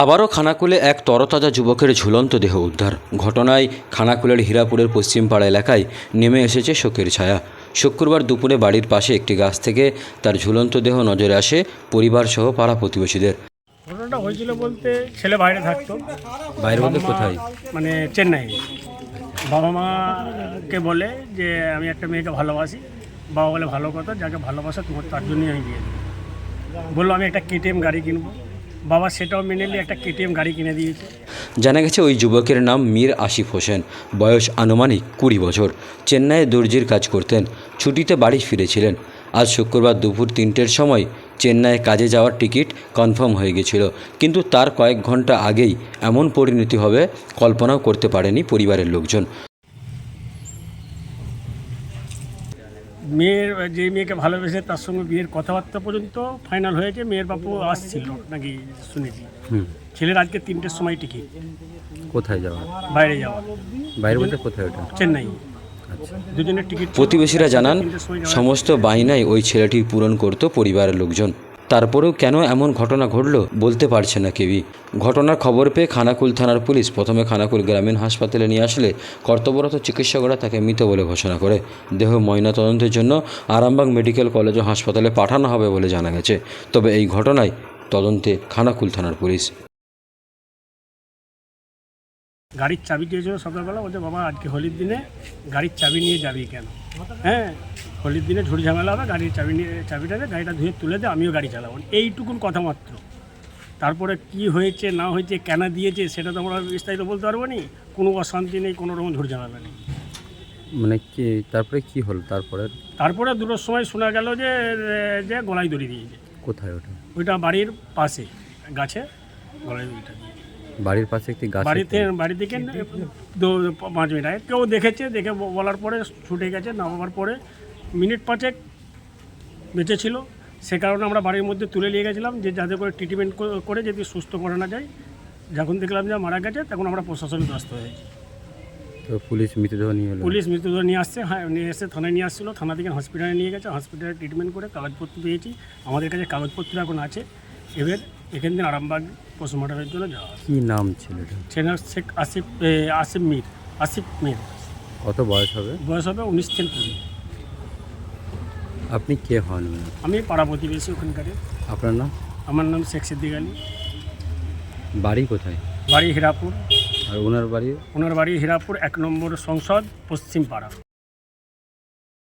আবারও খানাকুলে এক তরতাজা যুবকের ঝুলন্ত দেহ উদ্ধার। ঘটনায় খানাকুলের হীরাপুরের পশ্চিমপাড়া এলাকায় নেমে এসেছে শোকের ছায়া। শুক্রবার দুপুরে বাড়ির পাশে একটি গাছ থেকে তার ঝুলন্ত দেহ নজরে আসে পরিবারসহ পাড়া প্রতিবেশীদের। ঘটনাটা হয়েছিল বলতে ছেলে বাইরে থাকতো। বাইরে বলতে কোথায়? মানে চেন্নাই। বাবা মাকে বলে যে আমি একটা মেয়েকে ভালোবাসি। বাবা বলে ভালো কথা যাকে ভালোবাসা তোমার তার জন্যই আমি বিয়ে দেবো বলল আমি একটা কেটিএম গাড়ি কিনবো। বাবা সেটাও মেনে নিয়ে একটা কেটিএম গাড়ি কিনে দিয়েছে। জানা গেছে ওই যুবকের নাম মীর আসিফ হোসেন। বয়স আনুমানিক কুড়ি বছর। চেন্নাইয়ে দর্জির কাজ করতেন। ছুটিতে বাড়ি ফিরেছিলেন। আজ শুক্রবার দুপুর তিনটের সময় চেন্নাইয়ে কাজে যাওয়ার টিকিট কনফার্ম হয়ে গেছিল। কিন্তু তার কয়েক ঘণ্টা আগেই এমন পরিণতি হবে, কল্পনাও করতে পারেনি পরিবারের লোকজন। মেয়ের যে মেয়েকে ভালোবেসে তার সঙ্গে বিয়ের কথাবার্তা পর্যন্ত ফাইনাল হয়েছে মেয়ের বাপু আসছিল নাকি শুনেছি। হুম। ছেলের আজকে তিনটের সময় টিকিট কোথায় যাওয়া? বাইরে যাওয়া। বাইরে বলতে কোথায় ওটা? চেন্নাই। দুজনের টিকিট প্রতিবেশীরা জানান সমস্ত বাহিনাই ওই ছেলেটি পূরণ করত পরিবারের লোকজন। তারপরেও কেন এমন ঘটনা ঘটল বলতে পারছে না কেউই। ঘটনার খবর পেয়ে খানাকুল থানার পুলিশ প্রথমে খানাকুল গ্রামীণ হাসপাতালে নিয়ে আসলে কর্তব্যরত চিকিৎসকরা তাকে মৃত বলে ঘোষণা করে। দেহ ময়নাতদন্তের জন্য আরামবাগ মেডিকেল কলেজ ও হাসপাতালে পাঠানো হবে বলে জানা গেছে। তবে এই ঘটনায় তদন্তে খানাকুল থানার পুলিশ। গাড়ির চাবি দিয়েছিল সকালবেলা, বলছে, বাবা, আজকে হোলির দিনে গাড়ির চাবি নিয়ে যাবি কেন? হ্যাঁ হোলির দিনে ঝুড়ি ঝামেলা হবে গাড়ির চাবি নিয়ে চাবিটা দে গাড়িটা ধুয়ে তুলে দে আমিও গাড়ি চালাবো। এইটুকুন কথা মাত্র। তারপরে কি হয়েছে না হয়েছে কেন দিয়েছে সেটা তো আমরা বিস্তারিত বলতে পারব নি। কোনো অশান্তি নেই কোনো রকম ঝুড়ি ঝামেলা নেই। মানে কি তারপরে কি হলো? তারপরে? তারপরে দুটোর সময় শোনা গেল যে যে গলায় দড়ি দিয়েছে। কোথায় ওটা? ওইটা বাড়ির পাশে গাছে গলায় দড়িটা দিয়েছে। বাড়ির পাশে একটি গাছ বাড়িতে বাড়ি থেকে দু- পাঁচ মিনিট আগে কেউ দেখেছে দেখে বলার পরে ছুটে গেছে নামাবার পরে মিনিট পাঁচেক বেঁচে ছিল। সে কারণে আমরা বাড়ির মধ্যে তুলে নিয়ে গেছিলাম যে যাতে করে ট্রিটমেন্ট করে যদি সুস্থ করানো যায়। যখন দেখলাম যে মারা গেছে তখন আমরা প্রশাসনিক ব্যস্ত হয়েছি তো পুলিশ মৃতদেহ নিয়ে এলো। পুলিশ মৃতদেহ নিয়ে আসছে হ্যাঁ নিয়ে এসে থানায় নিয়ে আসছিল। থানা থেকে হসপিটালে নিয়ে গেছে। হসপিটালে ট্রিটমেন্ট করে কাগজপত্র পেয়েছি। আমাদের কাছে কাগজপত্র এখন আছে। এবার এখান থেকে আরামবাগ পোস্টমর্টমের জন্য যাওয়া কি নাম ছিল এটা শেখ আসিফ এ, আসিফ মির আসিফ মির। কত বয়স হবে? বয়স হবে উনিশ থেকে কুড়ি। আপনি কে হন? আমি পাড়া প্রতিবেশী ওখানকার। আপনার নাম? আমার নাম শেখ সিদ্দিক আলী। বাড়ি কোথায়? বাড়ি হীরাপুর। আর ওনার বাড়ি? ওনার বাড়ি হীরাপুর এক নম্বর সংসদ পশ্চিম পাড়া